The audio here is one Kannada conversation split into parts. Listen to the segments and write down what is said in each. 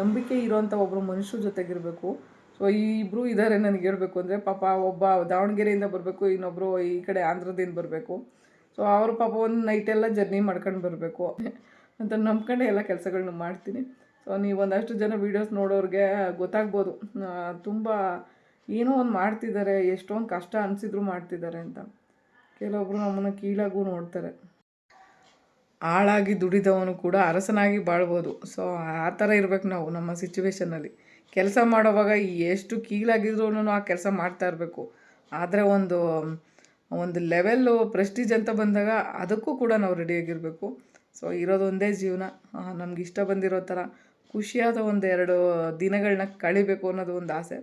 ನಂಬಿಕೆ ಇರೋಂಥ ಒಬ್ಬರು ಮನುಷ್ಯರ ಜೊತೆಗಿರಬೇಕು. ಸೊ ಈ ಇಬ್ಬರು ಇದ್ದಾರೆ ನನಗೆ ಹೇಳಬೇಕು ಅಂದರೆ, ಪಾಪ ಒಬ್ಬ ದಾವಣಗೆರೆಯಿಂದ ಬರಬೇಕು ಇನ್ನೊಬ್ಬರು ಈ ಕಡೆ ಆಂಧ್ರದಿಂದ ಬರಬೇಕು. ಸೊ ಅವರು ಪಾಪ ಒಂದು ನೈಟೆಲ್ಲ ಜರ್ನಿ ಮಾಡ್ಕೊಂಡು ಬರಬೇಕು. ಅಂತ ನಂಬ್ಕೊಂಡೆ ಎಲ್ಲ ಕೆಲಸಗಳನ್ನ ಮಾಡ್ತೀನಿ. ಸೊ ನೀವು ಒಂದಷ್ಟು ಜನ ವೀಡಿಯೋಸ್ ನೋಡೋರಿಗೆ ಗೊತ್ತಾಗ್ಬೋದು. ತುಂಬ ಏನೋ ಒಂದು ಮಾಡ್ತಿದ್ದಾರೆ, ಎಷ್ಟೊಂದು ಕಷ್ಟ ಅನಿಸಿದ್ರು ಮಾಡ್ತಿದ್ದಾರೆ ಅಂತ. ಕೆಲವೊಬ್ಬರು ನಮ್ಮನ್ನು ಕೀಳಾಗೂ ನೋಡ್ತಾರೆ. ಆಳಾಗಿ ದುಡಿದವನು ಕೂಡ ಅರಸನಾಗಿ ಬಾಳ್ಬೋದು. ಸೊ ಆ ಥರ ಇರ್ಬೇಕು ನಾವು ನಮ್ಮ ಸಿಚುವೇಶನಲ್ಲಿ ಕೆಲಸ ಮಾಡೋವಾಗ ಎಷ್ಟು ಕೀಳಾಗಿದ್ರೂ ಆ ಕೆಲಸ ಮಾಡ್ತಾ ಇರಬೇಕು. ಆದರೆ ಒಂದು ಒಂದು ಲೆವೆಲ್ಲು ಪ್ರೆಸ್ಟೀಜ್ ಅಂತ ಬಂದಾಗ ಅದಕ್ಕೂ ಕೂಡ ನಾವು ರೆಡಿಯಾಗಿರಬೇಕು ಸೊ ಇರೋದೊಂದೇ ಜೀವನ. ನಮ್ಗೆ ಇಷ್ಟ ಬಂದಿರೋ ಥರ ಖುಷಿಯಾದ ಒಂದು ಎರಡು ದಿನಗಳನ್ನ ಕಳಿಬೇಕು ಅನ್ನೋದು ಒಂದು ಆಸೆ.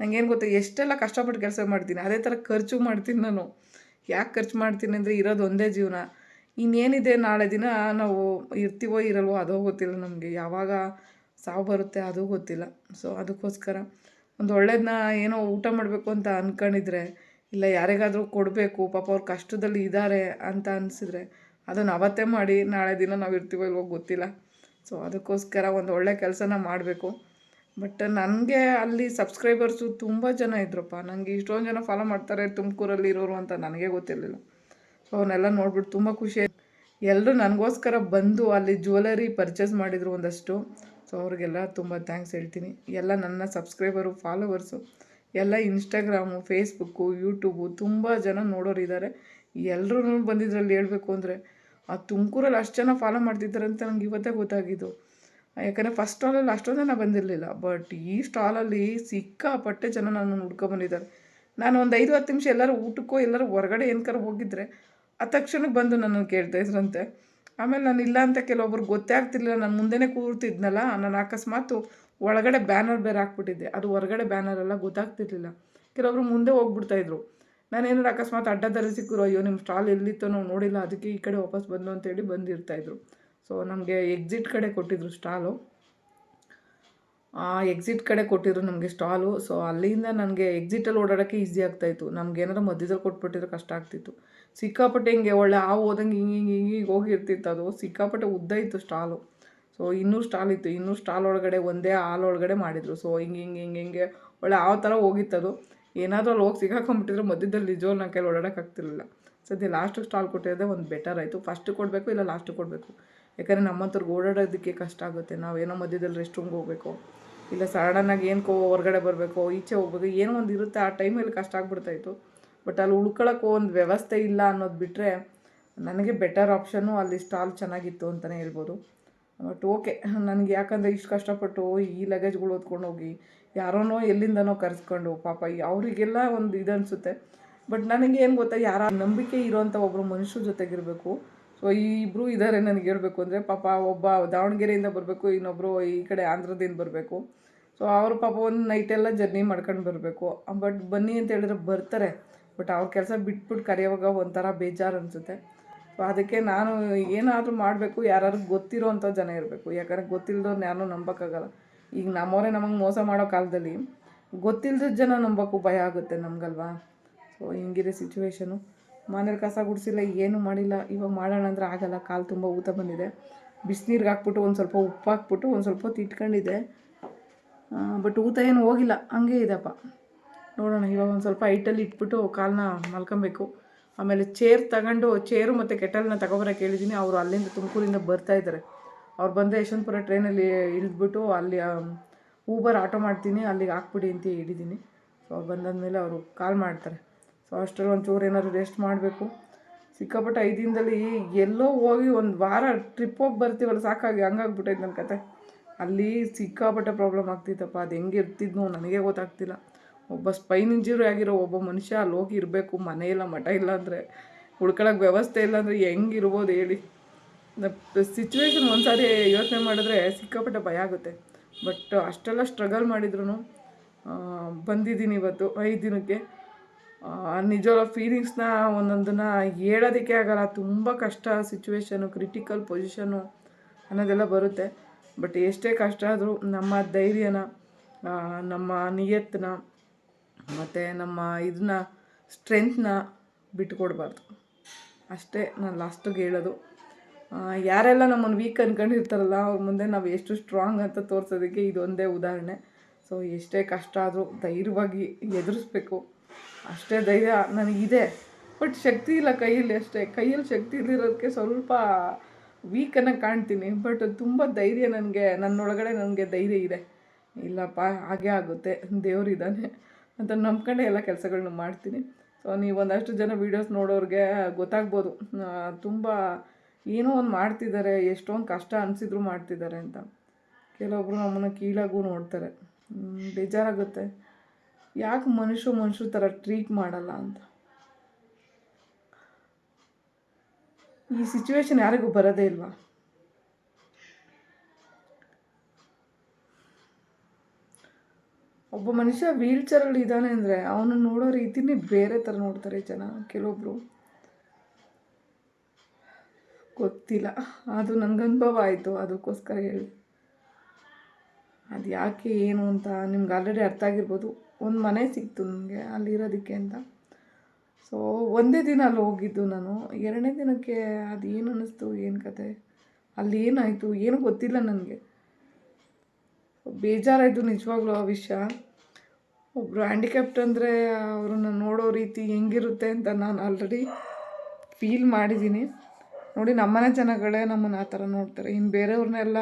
ನಂಗೇನು ಗೊತ್ತಾ, ಎಷ್ಟೆಲ್ಲ ಕಷ್ಟಪಟ್ಟು ಕೆಲಸ ಮಾಡ್ತೀನಿ, ಅದೇ ಥರ ಖರ್ಚು ಮಾಡ್ತೀನಿ ನಾನು. ಯಾಕೆ ಖರ್ಚು ಮಾಡ್ತೀನಿ ಅಂದರೆ ಇರೋದು ಒಂದೇ ಜೀವನ. ಇನ್ನೇನಿದೆ ನಾಳೆ ದಿನ ನಾವು ಇರ್ತೀವೋ ಇರಲ್ವೋ ಅದೋ ಗೊತ್ತಿಲ್ಲ ನಮಗೆ. ಯಾವಾಗ ಸಾವು ಬರುತ್ತೆ ಅದು ಗೊತ್ತಿಲ್ಲ. ಸೊ ಅದಕ್ಕೋಸ್ಕರ ಒಂದು ಒಳ್ಳೇದನ್ನ ಏನೋ ಊಟ ಮಾಡಬೇಕು ಅಂತ ಅಂದ್ಕೊಂಡಿದ್ರೆ ಇಲ್ಲ ಯಾರಿಗಾದರೂ ಕೊಡಬೇಕು, ಪಾಪ ಅವ್ರು ಕಷ್ಟದಲ್ಲಿ ಇದ್ದಾರೆ ಅಂತ ಅನಿಸಿದ್ರೆ ಅದನ್ನು ಅವತ್ತೇ ಮಾಡಿ ನಾಳೆ ದಿನ ನಾವು ಇರ್ತೀವೋ ಇಲ್ವೋ ಗೊತ್ತಿಲ್ಲ. ಸೊ ಅದಕ್ಕೋಸ್ಕರ ಒಂದು ಒಳ್ಳೆ ಕೆಲಸನ ಮಾಡಬೇಕು. ಬಟ್ ನನಗೆ ಅಲ್ಲಿ ಸಬ್ಸ್ಕ್ರೈಬರ್ಸು ತುಂಬ ಜನ ಇದ್ರಪ್ಪ. ನನಗೆ ಇಷ್ಟೊಂದು ಜನ ಫಾಲೋ ಮಾಡ್ತಾರೆ ತುಮಕೂರಲ್ಲಿ ಇರೋರು ಅಂತ ನನಗೆ ಗೊತ್ತಿರಲಿಲ್ಲ. ಅವನ್ನೆಲ್ಲ ನೋಡ್ಬಿಟ್ಟು ತುಂಬ ಖುಷಿ ಆಯ್ತು. ಎಲ್ಲರೂ ನನಗೋಸ್ಕರ ಬಂದು ಅಲ್ಲಿ ಜ್ಯುವೆಲರಿ ಪರ್ಚೇಸ್ ಮಾಡಿದರು ಒಂದಷ್ಟು. ಸೊ ಅವ್ರಿಗೆಲ್ಲ ತುಂಬ ಥ್ಯಾಂಕ್ಸ್ ಹೇಳ್ತೀನಿ. ಎಲ್ಲ ನನ್ನ ಸಬ್ಸ್ಕ್ರೈಬರು ಫಾಲೋವರ್ಸು ಎಲ್ಲ ಇನ್ಸ್ಟಾಗ್ರಾಮು ಫೇಸ್ಬುಕ್ಕು ಯೂಟ್ಯೂಬು ತುಂಬ ಜನ ನೋಡೋರು ಇದ್ದಾರೆ ಎಲ್ಲರೂ ಬಂದಿದ್ರಲ್ಲಿ ಹೇಳಬೇಕು ಅಂದರೆ, ಆ ತುಮಕೂರಲ್ಲಿ ಅಷ್ಟು ಜನ ಫಾಲೋ ಮಾಡ್ತಿದ್ದಾರೆ ಅಂತ ನಂಗೆ ಇವತ್ತೇ ಗೊತ್ತಾಗಿದ್ದು. ಯಾಕಂದರೆ ಫಸ್ಟ್ ಸ್ಟಾಲಲ್ಲಿ ಅಷ್ಟೊಂದು ಜನ ಬಂದಿರಲಿಲ್ಲ. ಬಟ್ ಈ ಸ್ಟಾಲಲ್ಲಿ ಸಿಕ್ಕಾಪಟ್ಟೆ ಜನ ನಾನು ಹುಡ್ಕೊಬಂದಿದ್ದಾರೆ ನಾನು ಒಂದು ಐದು ಹತ್ತು ನಿಮಿಷ ಎಲ್ಲರೂ ಊಟಕ್ಕೋ ಎಲ್ಲರೂ ಹೊರಗಡೆ ಏನಕ್ಕಾರ ಹೋಗಿದ್ರೆ ಆ ತಕ್ಷಣಕ್ಕೆ ಬಂದು ನನ್ನನ್ನು ಕೇಳ್ತಾ ಇದ್ರಂತೆ. ಆಮೇಲೆ ನಾನು ಇಲ್ಲ ಅಂತ ಕೆಲವೊಬ್ರು ಗೊತ್ತೇ ಆಗ್ತಿರ್ಲಿಲ್ಲ. ನಾನು ಮುಂದೆನೇ ಕೂರ್ತಿದ್ನಲ್ಲ, ನಾನು ಅಕಸ್ಮಾತು ಒಳಗಡೆ ಬ್ಯಾನರ್ ಬೇರೆ ಹಾಕ್ಬಿಟ್ಟಿದ್ದೆ. ಅದು ಹೊರಗಡೆ ಬ್ಯಾನರ್ ಎಲ್ಲ ಗೊತ್ತಾಗ್ತಿರ್ಲಿಲ್ಲ. ಕೆಲವೊಬ್ರು ಮುಂದೆ ಹೋಗ್ಬಿಡ್ತಾಯಿದ್ರು ನಾನೇನಾದ್ರು ಅಕಸ್ಮಾತ್ ಅಡ್ಡದಾರಿ ಸಿಕ್ಕರು ಅಯ್ಯೋ ನಿಮ್ಮ ಸ್ಟಾಲ್ ಎಲ್ಲಿತ್ತೋ ನಾವು ನೋಡಿಲ್ಲ, ಅದಕ್ಕೆ ಈ ಕಡೆ ವಾಪಸ್ ಬಂದು ಅಂತೇಳಿ ಬಂದಿರ್ತಾಯಿದ್ರು ಸೊ ನಮಗೆ ಎಕ್ಸಿಟ್ ಕಡೆ ಕೊಟ್ಟಿದ್ರು ಸ್ಟಾಲು. ಆ ಎಕ್ಸಿಟ್ ಕಡೆ ಕೊಟ್ಟಿದ್ರು ನಮಗೆ ಸ್ಟಾಲು. ಸೊ ಅಲ್ಲಿಂದ ನನಗೆ ಎಕ್ಸಿಟಲ್ಲಿ ಓಡಾಡೋಕ್ಕೆ ಈಸಿ ಆಗ್ತಾಯಿತ್ತು ನಮ್ಗೆ ಏನಾದ್ರು ಮಧ್ಯದಲ್ಲಿ ಕೊಟ್ಬಿಟ್ಟಿದ್ರೆ ಕಷ್ಟ ಆಗ್ತಿತ್ತು. ಸಿಕ್ಕಾಪಟ್ಟೆ ಹಿಂಗೆ ಒಳ್ಳೆ ಹಾವು ಹೋದಂಗೆ ಹಿಂಗೆ ಹಿಂಗೆ ಹಿಂಗೆ ಹಿಂಗೆ ಹೋಗಿರ್ತಿತ್ತು ಅದು. ಸಿಕ್ಕಾಪಟ್ಟೆ ಉದ್ದ ಇತ್ತು ಸ್ಟಾಲು. ಸೊ ಇನ್ನೂ ಸ್ಟಾಲ್ ಇತ್ತು. ಇನ್ನೂ ಸ್ಟಾಲ್ ಒಳಗಡೆ ಒಂದೇ ಹಾಲು ಒಳಗಡೆ ಮಾಡಿದರು. ಸೊ ಹಿಂಗೆ ಹಿಂಗೆ ಹಿಂಗೆ ಹಿಂಗೆ ಒಳ್ಳೆ ಆ ಥರ ಹೋಗಿತ್ತದು ಏನಾದರೂ ಅಲ್ಲಿ ಹೋಗಿ ಸಿಗಾಕೊಂಬಿಟ್ಟಿದ್ರೆ ಮಧ್ಯದಲ್ಲಿ ನಿಜವಾಗ ನನ್ನ ಕೈಲಿ ಓಡಾಡೋಕ್ಕಾಗ್ತಿರ್ಲಿಲ್ಲ ಸದ್ಯ ಲಾಸ್ಟಿಗೆ ಸ್ಟಾಲ್ ಕೊಟ್ಟಿರೋದೇ ಒಂದು ಬೆಟರ್ ಆಯಿತು. ಫಸ್ಟ್ ಕೊಡಬೇಕು ಇಲ್ಲ ಲಾಸ್ಟ್ ಕೊಡಬೇಕು? ಯಾಕಂದರೆ ನಮ್ಮಂಥವ್ರಿಗೆ ಓಡಾಡೋದಕ್ಕೆ ಕಷ್ಟ ಆಗುತ್ತೆ. ನಾವೇನೋ ಮಧ್ಯದಲ್ಲಿ ರೆಸ್ಟ್ ರೂಮ್ಗೆ ಹೋಗಬೇಕು. ಇಲ್ಲ ಸಡನ್ನಾಗಿ ಏನಕ್ಕೋ ಹೊರಗಡೆ ಬರಬೇಕು, ಈಚೆ ಹೋಗ್ಬೇಕು, ಏನೋ ಒಂದು ಇರುತ್ತೆ. ಆ ಟೈಮಲ್ಲಿ ಕಷ್ಟ ಆಗ್ಬಿಡ್ತಾಯಿತ್ತು ಬಟ್ ಅಲ್ಲಿ ಉಳ್ಕೊಳ್ಳೋಕ್ಕೂ ಒಂದು ವ್ಯವಸ್ಥೆ ಇಲ್ಲ ಅನ್ನೋದು ಬಿಟ್ಟರೆ ನನಗೆ ಬೆಟರ್ ಆಪ್ಷನ್ನು ಅಲ್ಲಿ ಸ್ಟಾಲ್ ಚೆನ್ನಾಗಿತ್ತು ಅಂತಲೇ ಹೇಳ್ಬೋದು. ಬಟ್ ಓಕೆ ನನಗೆ ಯಾಕಂದರೆ ಇಷ್ಟು ಕಷ್ಟಪಟ್ಟು ಈ ಲಗೇಜ್ಗಳು ಓದ್ಕೊಂಡು ಹೋಗಿ ಯಾರೋನೋ ಎಲ್ಲಿಂದನೋ ಕರೆಸ್ಕೊಂಡು, ಪಾಪ ಅವರಿಗೆಲ್ಲ ಒಂದು ಇದು ಅನಿಸುತ್ತೆ. ಬಟ್ ನನಗೆ ಏನು ಗೊತ್ತಾ, ಯಾರ ನಂಬಿಕೆ ಇರೋವಂಥ ಒಬ್ಬರು ಮನುಷ್ಯರ ಜೊತೆಗಿರಬೇಕು. ಸೊ ಈ ಇಬ್ಬರು ಇದ್ದಾರೆ ನನಗೆ ಹೇಳಬೇಕು ಅಂದರೆ, ಪಾಪ ಒಬ್ಬ ದಾವಣಗೆರೆಯಿಂದ ಬರಬೇಕು ಇನ್ನೊಬ್ಬರು ಈ ಕಡೆ ಆಂಧ್ರದಿಂದ ಬರಬೇಕು. ಸೊ ಅವರು ಪಾಪ ಒಂದು ನೈಟೆಲ್ಲ ಜರ್ನಿ ಮಾಡ್ಕೊಂಡು ಬರಬೇಕು. ಬಟ್ ಬನ್ನಿ ಅಂತ ಹೇಳಿದ್ರೆ ಬರ್ತಾರೆ. ಬಟ್ ಅವ್ರ ಕೆಲಸ ಬಿಟ್ಬಿಟ್ಟು ಕರೆಯೋವಾಗ ಒಂಥರ ಬೇಜಾರು ಅನಿಸುತ್ತೆ. ಸೊ ಅದಕ್ಕೆ ನಾನು ಏನಾದರೂ ಮಾಡಬೇಕು ಯಾರು ಗೊತ್ತಿರೋ ಅಂಥ ಜನ ಇರಬೇಕು. ಯಾಕಂದರೆ ಗೊತ್ತಿಲ್ಲದವ್ರನ್ನ ಯಾರನ್ನೂ ನಂಬೋಕ್ಕಾಗಲ್ಲ. ಈಗ ನಮ್ಮವರೇ ನಮಗೆ ಮೋಸ ಮಾಡೋ ಕಾಲದಲ್ಲಿ ಗೊತ್ತಿಲ್ಲದ ಜನ ನಂಬೋಕ್ಕೂ ಭಯ ಆಗುತ್ತೆ ನಮಗಲ್ವಾ? ಸೊ ಹಿಂಗಿದೆ ಸಿಚುವೇಶನು ಮನೇಲಿ ಕಸ ಗುಡಿಸಿಲ್ಲ, ಏನೂ ಮಾಡಿಲ್ಲ. ಇವಾಗ ಮಾಡೋಣ ಅಂದರೆ ಆಗಲ್ಲ. ಕಾಲು ತುಂಬ ಊತ ಬಂದಿದೆ. ಬಿಸಿನೀರಿಗೆ ಹಾಕ್ಬಿಟ್ಟು ಒಂದು ಸ್ವಲ್ಪ ಉಪ್ಪು ಹಾಕ್ಬಿಟ್ಟು ಒಂದು ಸ್ವಲ್ಪ ಹೊತ್ತು ಇಟ್ಕೊಂಡಿದ್ದೆ. ಬಟ್ ಊತ ಏನು ಹೋಗಿಲ್ಲ. ಹಂಗೆ ಇದೆಪ್ಪ ನೋಡೋಣ, ಇವಾಗ ಒಂದು ಸ್ವಲ್ಪ ಹೈಟಲ್ಲಿ ಇಟ್ಬಿಟ್ಟು ಕಾಲನ್ನ ಮಲ್ಕೊಬೇಕು. ಆಮೇಲೆ ಚೇರ್ ತಗೊಂಡು ಚೇರು ಮತ್ತು ಕೆಟಲ್ನ ತಗೊಬರಕ್ಕೆ ಹೇಳಿದ್ದೀನಿ ಅವರು ಅಲ್ಲಿಂದ ತುಮಕೂರಿಂದ ಬರ್ತಾ ಇದ್ದಾರೆ ಅವ್ರು ಬಂದರೆ ಯಶವಂತಪುರ ಟ್ರೈನಲ್ಲಿ ಇಳಿದ್ಬಿಟ್ಟು ಅಲ್ಲಿ ಊಬರ್ ಆಟೋ ಮಾಡ್ತೀನಿ, ಅಲ್ಲಿಗೆ ಹಾಕ್ಬಿಡಿ ಅಂತ ಹೇಳಿದ್ದೀನಿ ಸೊ ಅವ್ರು ಬಂದಾದ್ಮೇಲೆ ಅವರು ಕಾಲ್ ಮಾಡ್ತಾರೆ. ಸೊ ಅಷ್ಟರಲ್ಲಿ ಒಂಚೂರು ಏನಾದ್ರು ರೆಸ್ಟ್ ಮಾಡಬೇಕು. ಸಿಕ್ಕಾಪಟ್ಟೆ ಐದು ದಿನದಲ್ಲಿ ಎಲ್ಲೋ ಹೋಗಿ ಒಂದು ವಾರ ಟ್ರಿಪ್ ಹೋಗಿ ಬರ್ತೀವಲ್ಲ, ಸಾಕಾಗಿ ಹಂಗಾಗ್ಬಿಟ್ಟೈತೆ ನನ್ನ ಕತೆ. ಅಲ್ಲಿ ಸಿಕ್ಕಾಪಟ್ಟೆ ಪ್ರಾಬ್ಲಮ್ ಆಗ್ತಿತ್ತಪ್ಪ. ಅದು ಹೆಂಗೆ ಇರ್ತಿದ್ನೋ ನನಗೆ ಗೊತ್ತಾಗ್ತಿಲ್ಲ. ಒಬ್ಬ ಸ್ಪೈನ್ ಇಂಜುರಿ ಆಗಿರೋ ಒಬ್ಬ ಮನುಷ್ಯ ಅಲ್ಲಿ ಹೋಗಿ ಇರಬೇಕು, ಮನೆ ಇಲ್ಲ, ಮಠ ಇಲ್ಲ ಅಂದರೆ ಉಳ್ಕೊಳಕ್ಕೆ ವ್ಯವಸ್ಥೆ ಇಲ್ಲ ಅಂದರೆ ಹೆಂಗಿರ್ಬೋದು ಹೇಳಿ. ಸಿಚುವೇಶನ್ ಒಂದು ಸಾರಿ ಯೋಚನೆ ಮಾಡಿದ್ರೆ ಸಿಕ್ಕಾಪಟ್ಟೆ ಭಯ ಆಗುತ್ತೆ. ಬಟ್ ಅಷ್ಟೆಲ್ಲ ಸ್ಟ್ರಗಲ್ ಮಾಡಿದ್ರು ಬಂದಿದ್ದೀನಿ ಇವತ್ತು, ಐದು ದಿನಕ್ಕೆ. ನಿಜವಾದ ಫೀಲಿಂಗ್ಸ್ನ ಒಂದೊಂದನ್ನು ಹೇಳೋದಕ್ಕೆ ಆಗಲ್ಲ. ತುಂಬ ಕಷ್ಟ ಸಿಚುವೇಶನು ಕ್ರಿಟಿಕಲ್ ಪೊಸಿಷನು ಅನ್ನೋದೆಲ್ಲ ಬರುತ್ತೆ. ಬಟ್ ಎಷ್ಟೇ ಕಷ್ಟ ಆದರೂ ನಮ್ಮ ಧೈರ್ಯನ ನಮ್ಮ ನಿಯತ್ತನ್ನ ಮತ್ತು ನಮ್ಮ ಇದನ್ನ ಸ್ಟ್ರೆಂತ್ನ ಬಿಟ್ಕೊಡ್ಬಾರ್ದು. ಅಷ್ಟೇ ನಾನು ಲಾಸ್ಟಿಗೆ ಹೇಳೋದು. ಯಾರೆಲ್ಲ ನಮ್ಮನ್ನು ವೀಕ್ ಅನ್ಕೊಂಡಿರ್ತಾರಲ್ಲ, ಅವ್ರ ಮುಂದೆ ನಾವು ಎಷ್ಟು ಸ್ಟ್ರಾಂಗ್ ಅಂತ ತೋರಿಸೋದಕ್ಕೆ ಇದೊಂದೇ ಉದಾಹರಣೆ. ಸೊ ಎಷ್ಟೇ ಕಷ್ಟ ಆದರೂ ಧೈರ್ಯವಾಗಿ ಎದುರಿಸ್ಬೇಕು. ಅಷ್ಟೇ ಧೈರ್ಯ ನನಗಿದೆ. ಬಟ್ ಶಕ್ತಿ ಇಲ್ಲ ಕೈಯಲ್ಲಿ ಅಷ್ಟೇ. ಕೈಯಲ್ಲಿ ಶಕ್ತಿ ಇಲ್ಲಿರೋದಕ್ಕೆ ಸ್ವಲ್ಪ ವೀಕನ್ನು ಕಾಣ್ತೀನಿ. ಬಟ್ ತುಂಬ ಧೈರ್ಯ ನನಗೆ, ನನ್ನೊಳಗಡೆ ನನಗೆ ಧೈರ್ಯ ಇದೆ. ಇಲ್ಲಪ್ಪ, ಹಾಗೆ ಆಗುತ್ತೆ. ದೇವರಿದ್ದಾನೆ ಅಂತ ನಂಬ್ಕೊಂಡೆ ಎಲ್ಲ ಕೆಲಸಗಳನ್ನ ಮಾಡ್ತೀನಿ. ಸೊ ನೀವು ಒಂದಷ್ಟು ಜನ ವೀಡಿಯೋಸ್ ನೋಡೋರಿಗೆ ಗೊತ್ತಾಗ್ಬೋದು. ತುಂಬ ಏನೋ ಒಂದು ಮಾಡ್ತಿದ್ದಾರೆ, ಎಷ್ಟೊಂದು ಕಷ್ಟ ಅನಿಸಿದ್ರು ಮಾಡ್ತಿದ್ದಾರೆ ಅಂತ. ಕೆಲವೊಬ್ರು ನಮ್ಮನ್ನು ಕೀಳಾಗೂ ನೋಡ್ತಾರೆ. ಬೇಜಾರಾಗುತ್ತೆ. ಯಾಕೆ ಮನುಷ್ಯರು ಮನುಷ್ಯರ ಥರ ಟ್ರೀಟ್ ಮಾಡಲ್ಲ ಅಂತ? ಈ ಸಿಚುವೇಶನ್ ಯಾರಿಗೂ ಬರೋದೇ ಇಲ್ವಾ? ಒಬ್ಬ ಮನುಷ್ಯ ವೀಲ್ ಚೇರಲ್ಲಿ ಇದ್ದಾನೆ ಅಂದರೆ ಅವನು ನೋಡೋ ರೀತಿನೇ ಬೇರೆ ಥರ ನೋಡ್ತಾರೆ ಜನ ಕೆಲವೊಬ್ಬರು ಗೊತ್ತಿಲ್ಲ. ಅದು ನನಗೆ ಅನುಭವ ಆಯಿತು, ಅದಕ್ಕೋಸ್ಕರ ಹೇಳಿ. ಅದು ಯಾಕೆ, ಏನು ಅಂತ ನಿಮ್ಗೆ ಆಲ್ರೆಡಿ ಅರ್ಥ ಆಗಿರ್ಬೋದು. ಒಂದು ಮನೆ ಸಿಕ್ತು ನನಗೆ ಅಲ್ಲಿರೋದಕ್ಕೆ ಅಂತ. ಸೊ ಒಂದೇ ದಿನ ಅಲ್ಲಿ ಹೋಗಿದ್ದು ನಾನು. ಎರಡನೇ ದಿನಕ್ಕೆ ಅದು ಏನು ಅನ್ನಿಸ್ತು ಏನು ಕತೆ? ಅಲ್ಲಿ ಏನಾಯಿತು, ಏನು ಗೊತ್ತಿಲ್ಲ ನನಗೆ. ಬೇಜಾರಾಯಿತು ನಿಜವಾಗ್ಲೂ ಆ ವಿಷಯ. ಒಬ್ಬರು ಹ್ಯಾಂಡಿಕ್ಯಾಪ್ಟ್ ಅಂದರೆ ಅವ್ರನ್ನ ನೋಡೋ ರೀತಿ ಹೆಂಗಿರುತ್ತೆ ಅಂತ ನಾನು ಆಲ್ರೆಡಿ ಫೀಲ್ ಮಾಡಿದ್ದೀನಿ. ನೋಡಿ, ನಮ್ಮನೆ ಜನಗಳೇ ನಮ್ಮನ್ನು ಆ ಥರ ನೋಡ್ತಾರೆ. ಇನ್ನು ಬೇರೆಯವ್ರನ್ನೆಲ್ಲ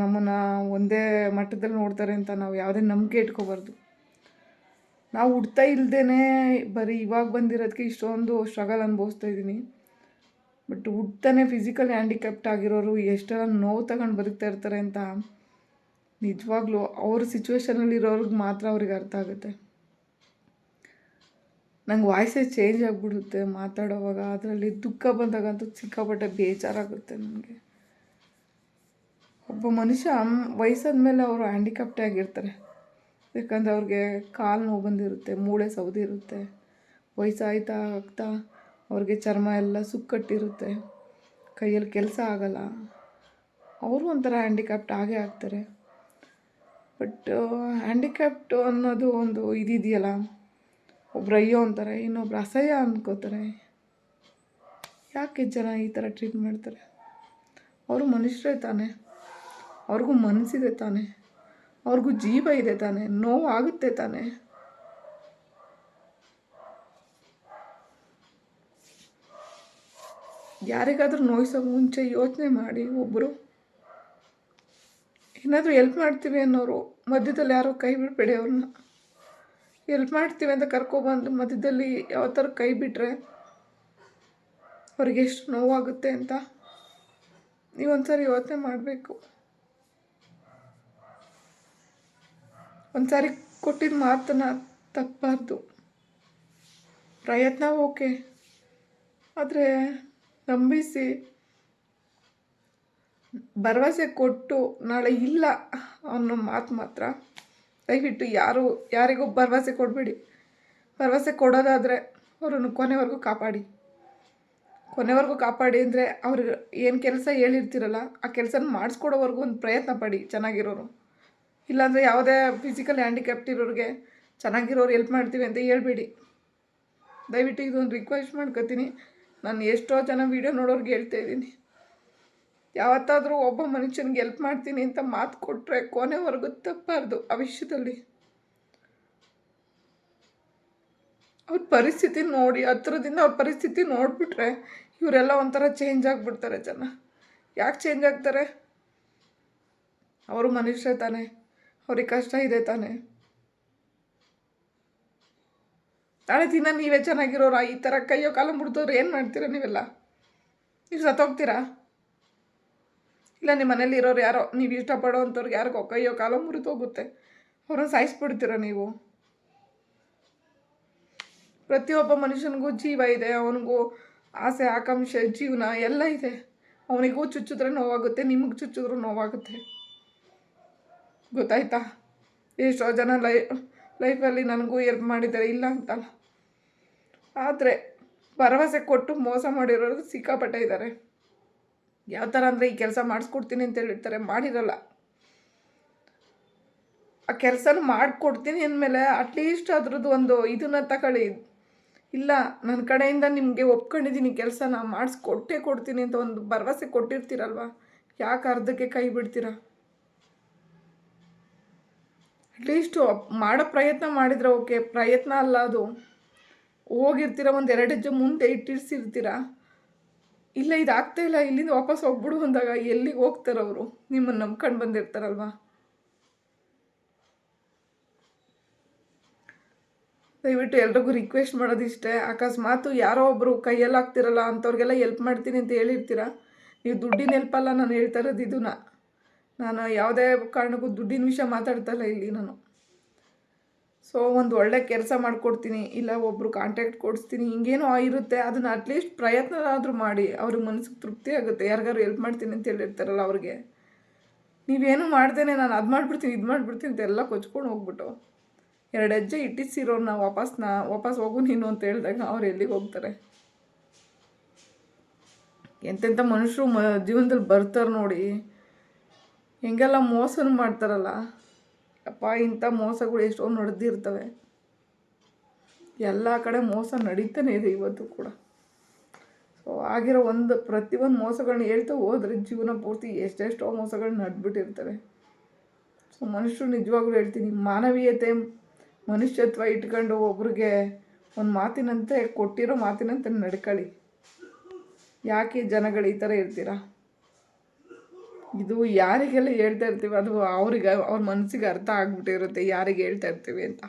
ನಮ್ಮನ್ನು ಒಂದೇ ಮಟ್ಟದಲ್ಲಿ ನೋಡ್ತಾರೆ ಅಂತ ನಾವು ಯಾವುದೇ ನಂಬಿಕೆ ಇಟ್ಕೋಬಾರ್ದು. ನಾವು ಹುಡ್ತಾ ಇಲ್ಲದೇ ಬರೀ ಇವಾಗ ಬಂದಿರೋದಕ್ಕೆ ಇಷ್ಟೊಂದು ಸ್ಟ್ರಗಲ್ ಅನುಭವಿಸ್ತಾ ಇದ್ದೀನಿ. ಬಟ್ ಹುಡ್ತಾನೆ ಫಿಸಿಕಲ್ ಹ್ಯಾಂಡಿಕ್ಯಾಪ್ಟ್ ಆಗಿರೋರು ಎಷ್ಟೆಲ್ಲ ನೋವು ತಗೊಂಡು ಬದುಕ್ತಾ ಇರ್ತಾರೆ ಅಂತ ನಿಜವಾಗ್ಲೂ ಅವ್ರ ಸಿಚುವೇಶನಲ್ಲಿ ಇರೋರ್ಗೆ ಮಾತ್ರ ಅವ್ರಿಗೆ ಅರ್ಥ ಆಗುತ್ತೆ. ನಂಗೆ ವಾಯ್ಸೇ ಚೇಂಜ್ ಆಗಿಬಿಡುತ್ತೆ ಮಾತಾಡೋವಾಗ. ಅದರಲ್ಲಿ ದುಃಖ ಬಂದಾಗಂತೂ ಸಿಕ್ಕಾಪಟ್ಟೆ ಬೇಜಾರಾಗುತ್ತೆ ನನಗೆ. ಒಬ್ಬ ಮನುಷ್ಯ ವಯಸ್ಸಾದ ಮೇಲೆ ಅವರು ಹ್ಯಾಂಡಿಕ್ಯಾಪ್ಟೇ ಆಗಿರ್ತಾರೆ. ಯಾಕಂದರೆ ಅವ್ರಿಗೆ ಕಾಲು ನೋವು ಬಂದಿರುತ್ತೆ, ಮೂಳೆ ಸೌದಿರುತ್ತೆ ವಯಸ್ಸಾಯ್ತಾ ಆಗ್ತಾ ಅವ್ರಿಗೆ ಚರ್ಮ ಎಲ್ಲ ಸುಕ್ಕಟ್ಟಿರುತ್ತೆ, ಕೈಯಲ್ಲಿ ಕೆಲಸ ಆಗಲ್ಲ. ಅವರು ಒಂಥರ ಹ್ಯಾಂಡಿಕ್ಯಾಪ್ಟ್ ಆಗೇ ಆಗ್ತಾರೆ. ಬಟ್ ಹ್ಯಾಂಡಿಕ್ಯಾಪ್ಟ್ ಅನ್ನೋದು ಒಂದು ಇದಿದೆಯಲ್ಲ, ಒಬ್ರು ಅಯ್ಯೋ ಅಂತಾರೆ, ಇನ್ನೊಬ್ರು ಅಸಹ್ಯ ಅಂದ್ಕೋತಾರೆ ಯಾಕೆ ಜನ ಈ ಥರ ಟ್ರೀಟ್ ಮಾಡ್ತಾರೆ? ಅವರು ಮನುಷ್ಯರೇ ತಾನೆ. ಅವ್ರಿಗೂ ಮನಸ್ಸಿದೆ ತಾನೆ. ಅವ್ರಿಗೂ ಜೀವ ಇದೆ ತಾನೆ. ನೋವು ಆಗುತ್ತೆ ತಾನೆ. ಯಾರಿಗಾದರೂ ನೋಯಿಸೋ ಮುಂಚೆ ಯೋಚನೆ ಮಾಡಿ ಒಬ್ಬರು ಏನಾದರೂ ಎಲ್ಪ್ ಮಾಡ್ತೀವಿ ಅನ್ನೋರು, ಮಧ್ಯದಲ್ಲಿ ಯಾರೋ ಕೈ ಬಿಡಬೇಡಿ ಅವ್ರನ್ನ. ಎಲ್ಪ್ ಮಾಡ್ತೀವಿ ಅಂತ ಕರ್ಕೊಬಂದು ಮಧ್ಯದಲ್ಲಿ ಯಾವ ಥರ ಕೈ ಬಿಟ್ಟರೆ ಅವ್ರಿಗೆ ಎಷ್ಟು ನೋವಾಗುತ್ತೆ ಅಂತ ನೀವೊಂದ್ಸರಿ ಯೋಚನೆ ಮಾಡಬೇಕು. ಒಂದ್ಸಾರಿ ಕೊಟ್ಟಿದ್ದ ಮಾತನ್ನ ತಪ್ಪಬಾರ್ದು ಪ್ರಯತ್ನ ಓಕೆ. ಆದರೆ ನಂಬಿಸಿ ಭರವಸೆ ಕೊಟ್ಟು ನಾಳೆ ಇಲ್ಲ ಅನ್ನೋ ಮಾತು ಮಾತ್ರ ದಯವಿಟ್ಟು ಯಾರು, ಯಾರಿಗೂ ಭರವಸೆ ಕೊಡಬೇಡಿ. ಭರವಸೆ ಕೊಡೋದಾದರೆ ಅವರನ್ನು ಕೊನೆವರೆಗೂ ಕಾಪಾಡಿ. ಕೊನೆವರೆಗೂ ಕಾಪಾಡಿ ಅಂದರೆ ಅವರು ಏನು ಕೆಲಸ ಹೇಳಿರ್ತಿರಲ್ಲ, ಆ ಕೆಲಸನ ಮಾಡಿಸ್ಕೊಡೋವರೆಗೂ ಒಂದು ಪ್ರಯತ್ನ ಪಡಿ ಚೆನ್ನಾಗಿರೋರು. ಇಲ್ಲಾಂದರೆ ಯಾವುದೇ ಫಿಸಿಕಲ್ ಹ್ಯಾಂಡಿಕ್ಯಾಪ್ಟ್ ಇರೋರಿಗೆ ಚೆನ್ನಾಗಿರೋರು ಎಲ್ಪ್ ಮಾಡ್ತೀವಿ ಅಂತ ಹೇಳ್ಬೇಡಿ. ದಯವಿಟ್ಟು ಇದೊಂದು ರಿಕ್ವೆಸ್ಟ್ ಮಾಡ್ಕೊತೀನಿ. ನಾನು ಎಷ್ಟೋ ಜನ ವೀಡಿಯೋ ನೋಡೋರ್ಗೆ ಹೇಳ್ತಾ ಇದ್ದೀನಿ. ಯಾವತ್ತಾದರೂ ಒಬ್ಬ ಮನುಷ್ಯನಿಗೆ ಎಲ್ಪ್ ಮಾಡ್ತೀನಿ ಅಂತ ಮಾತು ಕೊಟ್ಟರೆ ಕೊನೆವರೆಗೂ ತಪ್ಪಬಾರ್ದು ಆ ವಿಷಯದಲ್ಲಿ. ಅವ್ರ ಪರಿಸ್ಥಿತಿ ನೋಡಿ, ಹತ್ರದಿಂದ ಅವ್ರ ಪರಿಸ್ಥಿತಿ ನೋಡಿಬಿಟ್ರೆ ಇವರೆಲ್ಲ ಒಂಥರ ಚೇಂಜ್ ಆಗಿಬಿಡ್ತಾರೆ ಜನ. ಯಾಕೆ ಚೇಂಜ್ ಆಗ್ತಾರೆ? ಅವರು ಮನುಷ್ಯ ತಾನೆ, ಅವ್ರಿಗೆ ಕಷ್ಟ ಇದೆ ತಾನೆ. ನಾಳೆ ದಿನ ನೀವೇ ಚೆನ್ನಾಗಿರೋರ, ಈ ಥರ ಕೈಯೋ ಕಾಲ ಮುಡ್ದವ್ರು ಏನು ಮಾಡ್ತೀರಾ ನೀವೆಲ್ಲ? ನೀವು ಸತ್ತೋಗ್ತೀರಾ? ಇಲ್ಲ ನಿಮ್ಮ ಮನೇಲಿ ಇರೋರು ಯಾರೋ, ನೀವು ಇಷ್ಟಪಡೋ ಅಂಥವ್ರಿಗೆ ಯಾರಿಗೋ ಕೈಯೋ ಕಾಲೋ ಮುರಿದೋಗುತ್ತೆ. ಅವ್ರನ್ನ ಸಾಯಿಸ್ಬಿಡ್ತೀರ ನೀವು? ಪ್ರತಿಯೊಬ್ಬ ಮನುಷ್ಯನಿಗೂ ಜೀವ ಇದೆ, ಅವನಿಗೂ ಆಸೆ, ಆಕಾಂಕ್ಷೆ, ಜೀವನ ಎಲ್ಲ ಇದೆ. ಅವನಿಗೂ ಚುಚ್ಚಿದ್ರೆ ನೋವಾಗುತ್ತೆ, ನಿಮಗೆ ಚುಚ್ಚಿದ್ರೂ ನೋವಾಗುತ್ತೆ. ಗೊತ್ತಾಯ್ತಾ? ಎಷ್ಟೋ ಜನ ಲೈ, ಲೈಫಲ್ಲಿ ನನಗೂ ಎಲ್ಪ್ ಮಾಡಿದ್ದಾರೆ, ಇಲ್ಲ ಅಂತಲ್ಲ. ಆದರೆ ಭರವಸೆ ಕೊಟ್ಟು ಮೋಸ ಮಾಡಿರೋರು ಸಿಕ್ಕಾಪಟ್ಟೆ ಇದ್ದಾರೆ. ಯಾವ ಥರ ಅಂದರೆ ಈ ಕೆಲಸ ಮಾಡಿಸ್ಕೊಡ್ತೀನಿ ಅಂತ ಹೇಳಿರ್ತಾರೆ, ಮಾಡಿರಲ್ಲ. ಆ ಕೆಲಸನ ಮಾಡಿಕೊಡ್ತೀನಿ ಅಂದಮೇಲೆ ಅಟ್ಲೀಸ್ಟ್ ಅದ್ರದ್ದು ಒಂದು ಇದನ್ನ ತಗೊಳ್ಳಿ. ಇಲ್ಲ ನನ್ನ ಕಡೆಯಿಂದ ನಿಮಗೆ ಒಪ್ಕೊಂಡಿದ್ದೀನಿ ಕೆಲಸನ ಮಾಡಿಸ್ಕೊಟ್ಟೆ ಕೊಡ್ತೀನಿ ಅಂತ ಒಂದು ಭರವಸೆ ಕೊಟ್ಟಿರ್ತೀರಲ್ವ? ಯಾಕೆ ಅರ್ಧಕ್ಕೆ ಕೈ ಬಿಡ್ತೀರಾ? ಅಟ್ಲೀಸ್ಟ್ ಮಾಡೋ ಪ್ರಯತ್ನ ಮಾಡಿದ್ರೆ ಓಕೆ ಪ್ರಯತ್ನ ಅಲ್ಲ ಅದು. ಹೋಗಿರ್ತೀರ ಒಂದು ಎರಡು ಹೆಜ್ಜೆ ಮುಂದೆ ಇಟ್ಟಿರ್ಸಿರ್ತೀರ? ಇಲ್ಲ ಇದು ಆಗ್ತಾ ಇಲ್ಲ. ಇಲ್ಲಿಂದ ವಾಪಸ್ ಹೋಗ್ಬಿಡು ಅಂದಾಗ ಎಲ್ಲಿಗೆ ಹೋಗ್ತಾರೆ ಅವರು? ನಿಮ್ಮನ್ನು ನಂಬ್ಕೊಂಡು ಬಂದಿರ್ತಾರಲ್ವಾ? ದಯವಿಟ್ಟು ಎಲ್ರಿಗೂ ರಿಕ್ವೆಸ್ಟ್ ಮಾಡೋದಿಷ್ಟೇ. ಅಕಸ್ಮಾತು ಯಾರೋ ಒಬ್ಬರು ಕೈಯಲ್ಲಿ ಆಗ್ತಿರಲ್ಲ ಅಂಥವ್ರಿಗೆಲ್ಲ ಹೆಲ್ಪ್ ಮಾಡ್ತೀನಿ ಅಂತ ಹೇಳಿರ್ತೀರ? ನೀವು ದುಡ್ಡಿನ ಅಲ್ಲ, ನಾನು ಹೇಳ್ತಾ ಇರೋದು ಇದನ್ನ. ನಾನು ಯಾವುದೇ ಕಾರಣಕ್ಕೂ ದುಡ್ಡಿನ ವಿಷಯ ಮಾತಾಡ್ತಾ ಇಲ್ಲ ಇಲ್ಲಿ ನಾನು. ಸೊ ಒಂದು ಒಳ್ಳೆ ಕೆಲಸ ಮಾಡಿಕೊಡ್ತೀನಿ, ಇಲ್ಲ ಒಬ್ಬರು ಕಾಂಟ್ಯಾಕ್ಟ್ ಕೊಡಿಸ್ತೀನಿ, ಹಿಂಗೇನೋ ಇರುತ್ತೆ ಅದನ್ನು ಅಟ್ಲೀಸ್ಟ್ ಪ್ರಯತ್ನನಾದರೂ ಮಾಡಿ, ಅವ್ರಿಗೆ ಮನಸ್ಸಿಗೆ ತೃಪ್ತಿ ಆಗುತ್ತೆ ಯಾರಿಗಾರು ಹೆಲ್ಪ್ ಮಾಡ್ತೀನಿ ಅಂತ ಹೇಳಿರ್ತಾರಲ್ಲ ಅವ್ರಿಗೆ. ನೀವೇನು ಮಾಡ್ದೇನೆ ನಾನು ಅದು ಮಾಡಿಬಿಡ್ತೀನಿ, ಇದು ಮಾಡಿಬಿಡ್ತೀನಿ ಅಂತ ಎಲ್ಲ ಕೊಚ್ಕೊಂಡು ಹೋಗ್ಬಿಟ್ಟು. ಎರಡು ಹೆಜ್ಜೆ ಇಟ್ಟಿಸಿರೋನ್ನ ವಾಪಸ್ನ, ವಾಪಸ್ ಹೋಗು ನೀನು ಅಂತ ಹೇಳಿದಾಗ ಅವ್ರು ಎಲ್ಲಿಗೆ ಹೋಗ್ತಾರೆ? ಎಂತೆಂಥ ಮನುಷ್ಯರು ಮ, ಜೀವನದಲ್ಲಿ ಬರ್ತಾರೆ ನೋಡಿ. ಹೆಂಗೆಲ್ಲ ಮೋಸನ ಮಾಡ್ತಾರಲ್ಲ. ಅಪ್ಪ, ಇಂಥ ಮೋಸಗಳು ಎಷ್ಟೋ ನಡೆದಿರ್ತವೆ. ಎಲ್ಲ ಕಡೆ ಮೋಸ ನಡೀತಾನೆ ಇದೆ ಇವತ್ತು ಕೂಡ. ಸೊ ಆಗಿರೋ ಒಂದು ಪ್ರತಿಯೊಂದು ಮೋಸಗಳನ್ನ ಹೇಳ್ತಾ ಹೋದರೆ ಜೀವನ ಪೂರ್ತಿ ಎಷ್ಟೆಷ್ಟೋ ಮೋಸಗಳು ನಡ್ಬಿಟ್ಟಿರ್ತವೆ. ಸೊ ಮನುಷ್ಯರು ನಿಜವಾಗ್ಲೂ ಹೇಳ್ತೀನಿ, ಮಾನವೀಯತೆ, ಮನುಷ್ಯತ್ವ ಇಟ್ಕೊಂಡು ಒಬ್ರಿಗೆ ಒಂದು ಮಾತಿನಂತೆ, ಕೊಟ್ಟಿರೋ ಮಾತಿನಂತೆ ನಡ್ಕೊಳ್ಳಿ. ಯಾಕೆ ಜನಗಳು ಈ ಥರ ಇರ್ತೀರಾ? ಇದು ಯಾರಿಗೆಲ್ಲ ಹೇಳ್ತಾ ಇರ್ತೀವಿ ಅದು ಅವ್ರಿಗೆ ಅವ್ರ ಮನಸ್ಸಿಗೆ ಅರ್ಥ ಆಗ್ಬಿಟ್ಟಿರುತ್ತೆ ಯಾರಿಗೆ ಹೇಳ್ತಾ ಇರ್ತೀವಿ ಅಂತ.